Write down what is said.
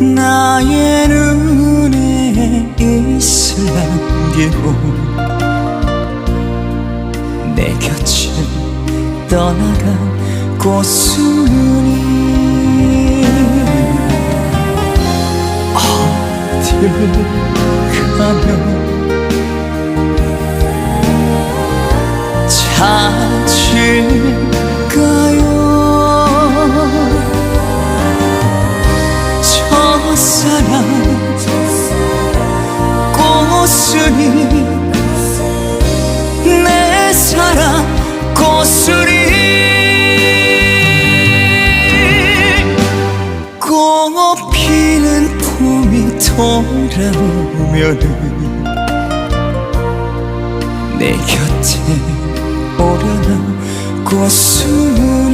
나의 눈에 이슬 남기고 내 곁을 떠나간 꽃순이 어딜 가면 찾을 첫사랑 꽃순이 내 사랑 꽃순이 꽃 피는 봄이 돌아오면은 내 곁에 오려나 꽃순이